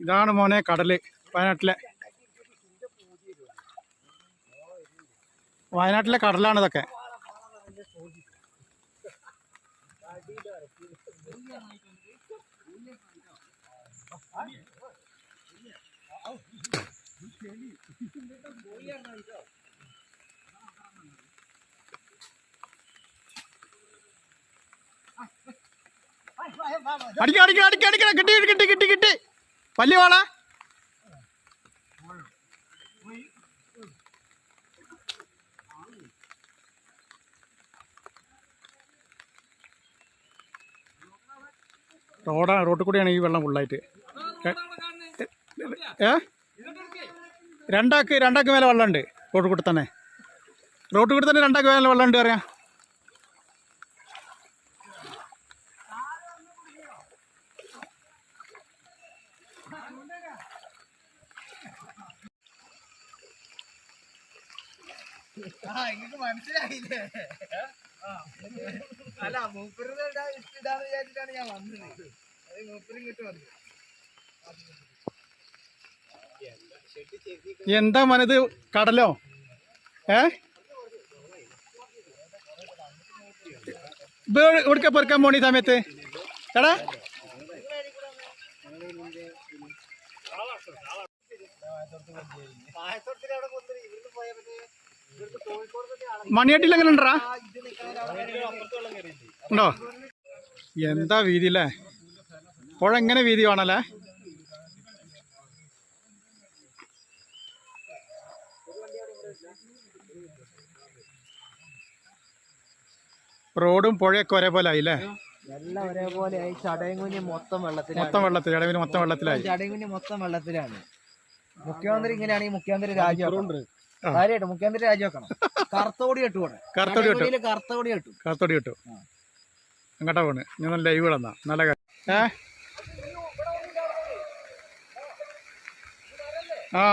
ഇതാണ് മോനെ കടൽ വയനാട്ടിലെ. വയനാട്ടിലെ കടലാണ് ഇതൊക്കെ. അടിക്ക അടിക്ക അടിക്ക അടിക്ക കിട്ടി കിട്ടി കിട്ടി കിട്ടി. വലിയ വാള റോഡാ റോട്ടിൽ കൂടിയാണ് ഈ വെള്ളം ഫുള്ളായിട്ട്. ഏ രണ്ടാക്ക് രണ്ടാക്ക് മേലെ വെള്ളമുണ്ട് റോട്ടിൽ കൂടി തന്നെ. റോട്ടിൽ കൂടി തന്നെ രണ്ടാക്ക് മേലെ വെള്ളമുണ്ട് പറയാം മനസ്സിലായില്ലേ? അല്ല മൂപ്പരുടെ ഇഷ്ടാന്ന് വിചാരിച്ചിട്ടാണ് ഞാൻ വന്നത്. അത് മൂപ്പരും ഇങ്ങോട്ട് വന്നു. എന്താ മനത് കടലോ? ഏ? ഇത് എവിടുക്ക പെറുക്കാൻ പോണി സമയത്ത്? എടാ. അവിടെ ഇവിടുന്ന് പോയാൽ പിന്നെ മണിയാട്ടിൽ എങ്ങനെ ഉണ്ടാ? ഉണ്ടോ എന്താ വീതി അല്ലേ പുഴ എങ്ങനെ വീതി വേണല്ലേ റോഡും പുഴയൊക്കെ ഒരേപോലെ ആയില്ലേ? എല്ലാം ഒരേപോലെ ആയി. ചടയങ്കുഞ്ഞ് മൊത്തം വെള്ളത്തിലാണ്. മൊത്തം വെള്ളത്തിൽ ചടയങ്കുഞ്ഞ് മൊത്തം വെള്ളത്തിലായി. ചടയങ്കുഞ്ഞ് മൊത്തം വെള്ളത്തിലാണ്. മുഖ്യമന്ത്രി ഇങ്ങനെയാണെങ്കിൽ മുഖ്യമന്ത്രി രാജ്യം. കാര്യമായിട്ട് മുഖ്യമന്ത്രി രാജിവെക്കണം. കറുത്തോടി കെട്ടുപോണെ കറുത്തോടി കെട്ടും കറുത്തോടി കെട്ടു കറുത്തോടി കിട്ടും ആ. അങ്ങോട്ടാ പോണ്? ഞാൻ നല്ല ലൈവ് ഇടന്നാ. നല്ല കാര്യം ഏ? ആ.